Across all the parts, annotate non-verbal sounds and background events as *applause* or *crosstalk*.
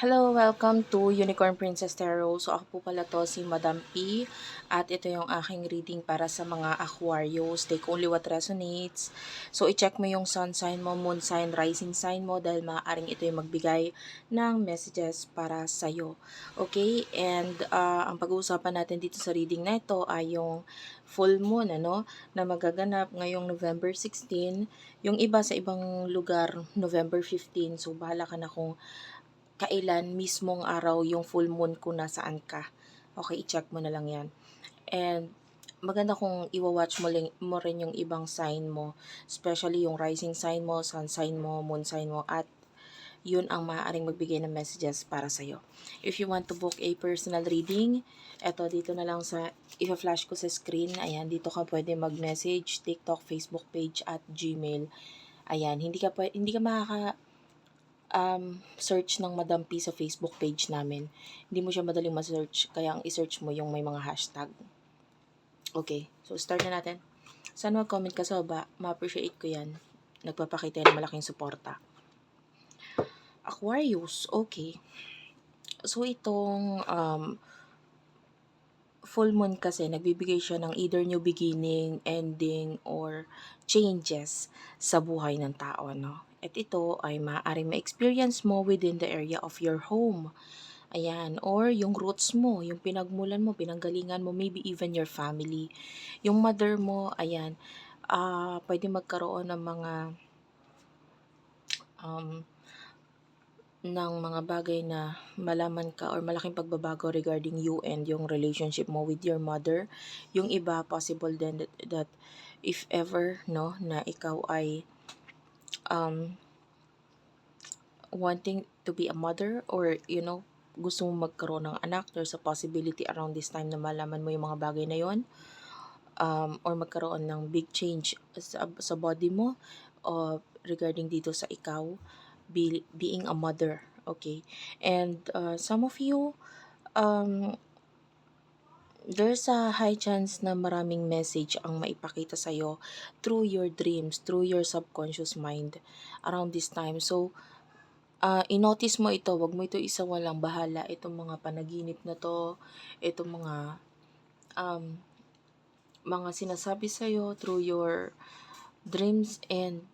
Hello, welcome to Unicorn Princess Tarot. So ako po pala to si Madam P at ito yung aking reading para sa mga Aquarius. Take only what resonates. So i-check mo yung sun sign mo, moon sign, rising sign mo dahil maaaring ito yung magbigay ng messages para sa iyo. Okay? And uh, ang pag-uusapan natin dito sa reading na ito ay yung full moon ano na magaganap ngayong November 16. Yung iba sa ibang lugar November 15. So bahala ka na kung kailan mismong araw yung full moon kung nasaan ka. Okay, i-check mo na lang yan. And maganda kung iwa-watch mo, mo rin yung ibang sign mo, especially yung rising sign mo, sun sign mo, moon sign mo, at yun ang maaaring magbigay ng messages para sa'yo. If you want to book a personal reading, eto dito na lang sa, i-flash ko sa screen, ayan, dito ka pwede mag-message, TikTok, Facebook page, at Gmail. Ayan, hindi ka, pwede, hindi ka makaka, um, search ng Madam P sa Facebook page namin. Hindi mo siya madaling ma-search, kaya ang i-search mo yung may mga hashtag. Okay, so start na natin. Sana mag-comment ka sa baba, ma-appreciate ko yan. Nagpapakita ng malaking suporta. Aquarius, okay. So itong um, full moon kasi nagbibigay siya ng either new beginning, ending, or changes sa buhay ng tao, no? At ito ay maaaring ma-experience mo within the area of your home. Ayan, or yung roots mo, yung pinagmulan mo, pinanggalingan mo, maybe even your family. Yung mother mo, ayan, ah pwede magkaroon ng mga um, ng mga bagay na malaman ka or malaking pagbabago regarding you and yung relationship mo with your mother. Yung iba, possible din that, that if ever, no, na ikaw ay um, wanting to be a mother or, you know, gusto mo magkaroon ng anak, there's a possibility around this time na malaman mo yung mga bagay na yon um, or magkaroon ng big change sa, sa body mo uh, regarding dito sa ikaw be, being a mother okay and uh, some of you um, there's a high chance na maraming message ang maipakita sa'yo through your dreams, through your subconscious mind around this time. So, uh, i-notice mo ito, wag mo ito isa walang bahala, itong mga panaginip na to, itong mga um, mga sinasabi sa'yo through your dreams and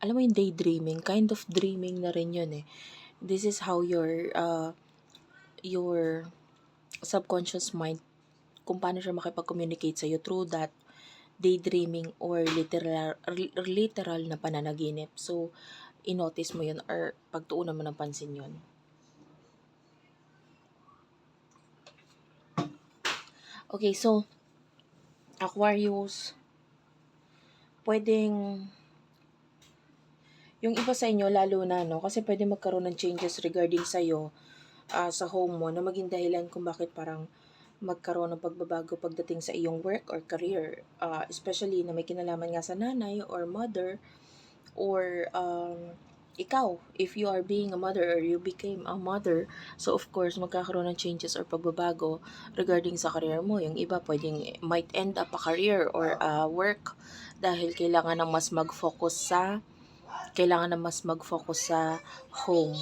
alam mo yung daydreaming, kind of dreaming na rin yun eh. This is how your uh, your subconscious mind kung paano siya makipag-communicate sa'yo through that daydreaming or literal literal na pananaginip. So, i-notice mo yun or pagtuunan mo ng pansin yun. Okay, so, Aquarius, pwedeng yung iba sa inyo, lalo na, no? Kasi pwede magkaroon ng changes regarding sa'yo uh, sa home mo na maging dahilan kung bakit parang magkaroon ng pagbabago pagdating sa iyong work or career. Uh, especially na may kinalaman nga sa nanay or mother or um, ikaw, if you are being a mother or you became a mother, so of course, magkakaroon ng changes or pagbabago regarding sa career mo. Yung iba, pwedeng might end up a career or a work dahil kailangan ng mas mag-focus sa kailangan na mas mag-focus sa home.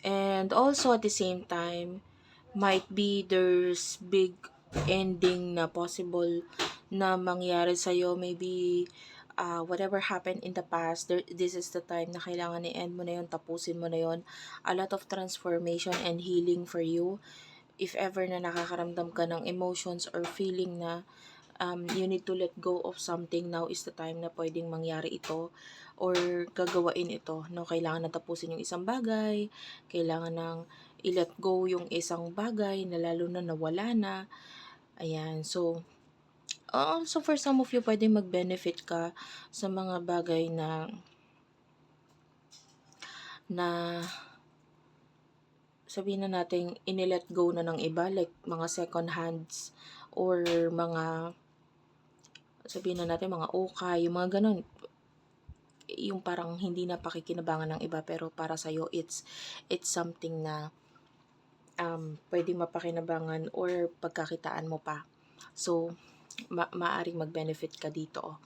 And also at the same time, might be there's big ending na possible na mangyari sa'yo. Maybe uh, whatever happened in the past, there, this is the time na kailangan i-end mo na yun, tapusin mo na yun. A lot of transformation and healing for you. If ever na nakakaramdam ka ng emotions or feeling na um, you need to let go of something, now is the time na pwedeng mangyari ito or gagawain ito. No? Kailangan na tapusin yung isang bagay, kailangan nang i-let go yung isang bagay na lalo na nawala na. Ayan, so, uh, so for some of you, pwede mag-benefit ka sa mga bagay na na sabihin na natin inilet go na ng iba like mga second hands or mga sabihin na natin mga ukay, yung mga ganun. Yung parang hindi na pakikinabangan ng iba pero para sa iyo it's it's something na um, pwedeng mapakinabangan or pagkakitaan mo pa. So, ma- maaring mag-benefit ka dito.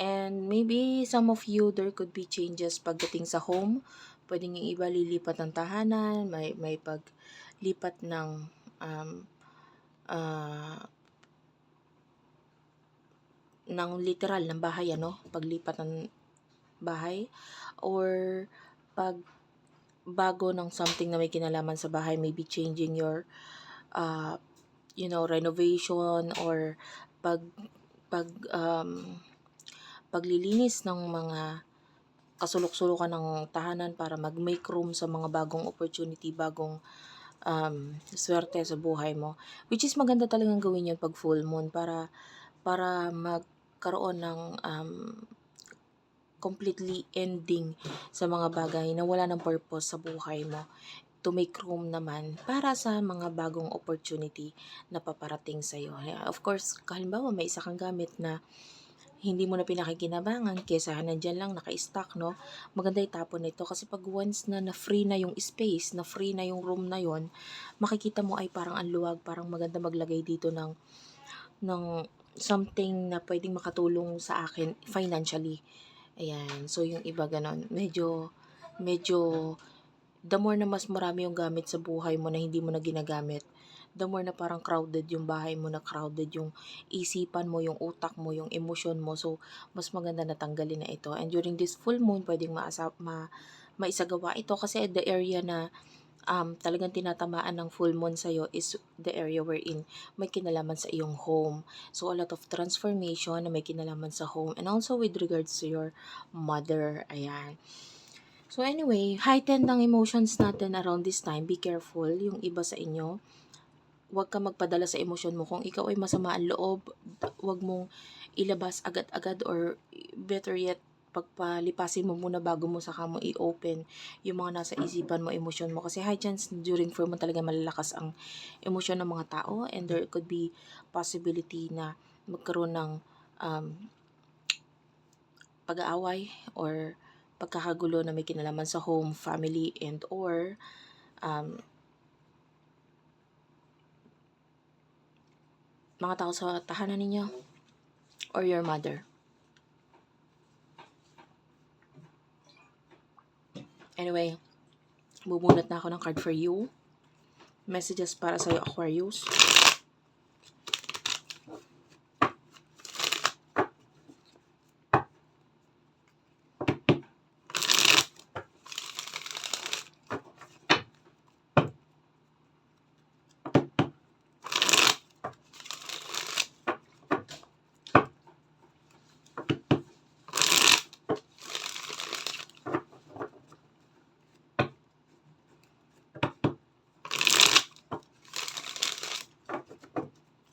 And maybe some of you, there could be changes pagdating sa home. Pwedeng yung iba lilipat ng tahanan, may, may paglipat ng um, ah, ng literal ng bahay, ano? Paglipat ng bahay. Or pag bago ng something na may kinalaman sa bahay, maybe changing your, uh, you know, renovation or pag, pag, um, paglilinis ng mga kasulok-sulukan ng tahanan para mag-make room sa mga bagong opportunity, bagong um, swerte sa buhay mo. Which is maganda talagang gawin yun pag full moon para para magkaroon ng um, completely ending sa mga bagay na wala ng purpose sa buhay mo to make room naman para sa mga bagong opportunity na paparating sa iyo. Of course, halimbawa may isa kang gamit na hindi mo na pinakikinabangan kesa nandyan lang naka-stock, no? Maganda itapon nito kasi pag once na na-free na yung space, na-free na yung room na yon, makikita mo ay parang ang luwag, parang maganda maglagay dito ng ng something na pwedeng makatulong sa akin financially. Ayan. So, yung iba ganon. Medyo, medyo, the more na mas marami yung gamit sa buhay mo na hindi mo na ginagamit, the more na parang crowded yung bahay mo, na crowded yung isipan mo, yung utak mo, yung emosyon mo. So, mas maganda na tanggalin na ito. And during this full moon, pwedeng maasa, ma, maisagawa ito kasi the area na um, talagang tinatamaan ng full moon sa'yo is the area wherein may kinalaman sa iyong home. So, a lot of transformation na may kinalaman sa home and also with regards to your mother. Ayan. So, anyway, heightened ng emotions natin around this time. Be careful. Yung iba sa inyo, huwag ka magpadala sa emosyon mo. Kung ikaw ay masama ang loob, huwag mong ilabas agad-agad or better yet, pagpalipasin mo muna bago mo saka mo i-open yung mga nasa isipan mo, emosyon mo. Kasi high chance during full mo talaga malalakas ang emosyon ng mga tao and there could be possibility na magkaroon ng um, pag-aaway or pagkakagulo na may kinalaman sa home, family, and or um, mga tao sa tahanan ninyo or your mother. Anyway, bubunot na ako ng card for you. Messages para sa'yo, Aquarius.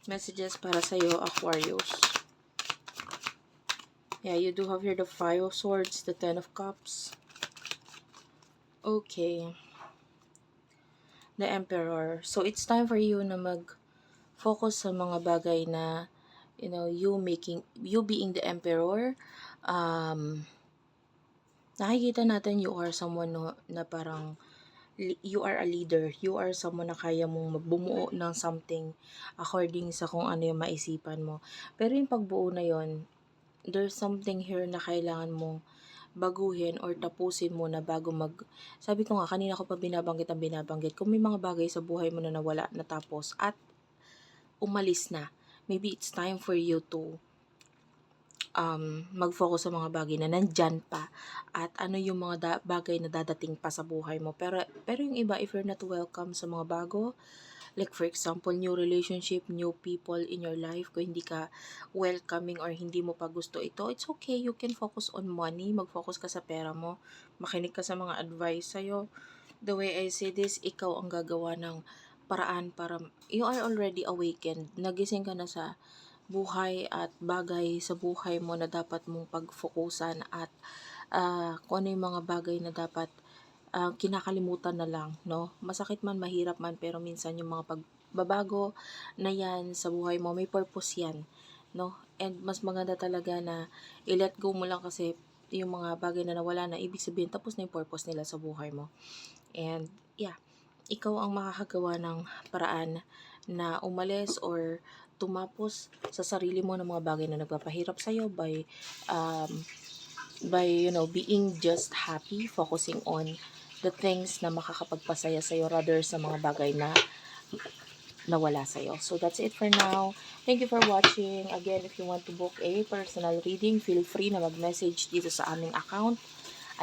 Messages para sa'yo, Aquarius. Yeah, you do have here the Five of Swords, the Ten of Cups. Okay. The Emperor. So, it's time for you na mag-focus sa mga bagay na, you know, you making, you being the Emperor, um, nakikita natin you are someone no, na parang, you are a leader. You are someone na kaya mong magbumuo ng something according sa kung ano yung maisipan mo. Pero yung pagbuo na yon there's something here na kailangan mong baguhin or tapusin mo na bago mag... Sabi ko nga, kanina ko pa binabanggit ang binabanggit. Kung may mga bagay sa buhay mo na nawala, natapos, at umalis na, maybe it's time for you to um, mag-focus sa mga bagay na nandyan pa at ano yung mga da- bagay na dadating pa sa buhay mo. Pero, pero yung iba, if you're not welcome sa mga bago, like for example, new relationship, new people in your life, kung hindi ka welcoming or hindi mo pa gusto ito, it's okay. You can focus on money, mag-focus ka sa pera mo, makinig ka sa mga advice sa'yo. The way I say this, ikaw ang gagawa ng paraan para you are already awakened. Nagising ka na sa buhay at bagay sa buhay mo na dapat mong pagfokusan at uh, kung ano yung mga bagay na dapat uh, kinakalimutan na lang, no? Masakit man, mahirap man, pero minsan yung mga pagbabago na yan sa buhay mo, may purpose yan, no? And mas maganda talaga na i-let go mo lang kasi yung mga bagay na nawala na, ibig sabihin, tapos na yung purpose nila sa buhay mo. And, yeah, ikaw ang makakagawa ng paraan na umalis or tumapos sa sarili mo ng mga bagay na nagpapahirap sa'yo by, um, by, you know, being just happy, focusing on the things na makakapagpasaya sa'yo rather sa mga bagay na nawala sa'yo. So, that's it for now. Thank you for watching. Again, if you want to book a personal reading, feel free na mag-message dito sa aming account.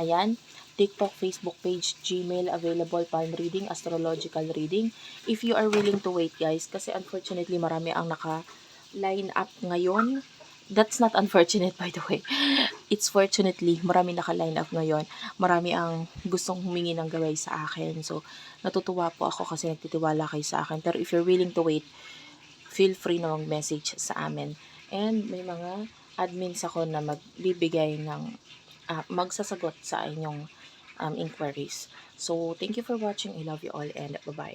Ayan. TikTok, Facebook page, Gmail, available palm reading, astrological reading. If you are willing to wait, guys, kasi unfortunately, marami ang naka-line up ngayon. That's not unfortunate, *laughs* by the way. It's fortunately, marami naka-line up ngayon. Marami ang gustong humingi ng gaway sa akin. So, natutuwa po ako kasi nagtitiwala kayo sa akin. Pero if you're willing to wait, feel free na mag-message sa amin. And may mga admins ako na magbibigay ng, ah, magsasagot sa inyong um, inquiries. So, thank you for watching. I love you all and bye-bye.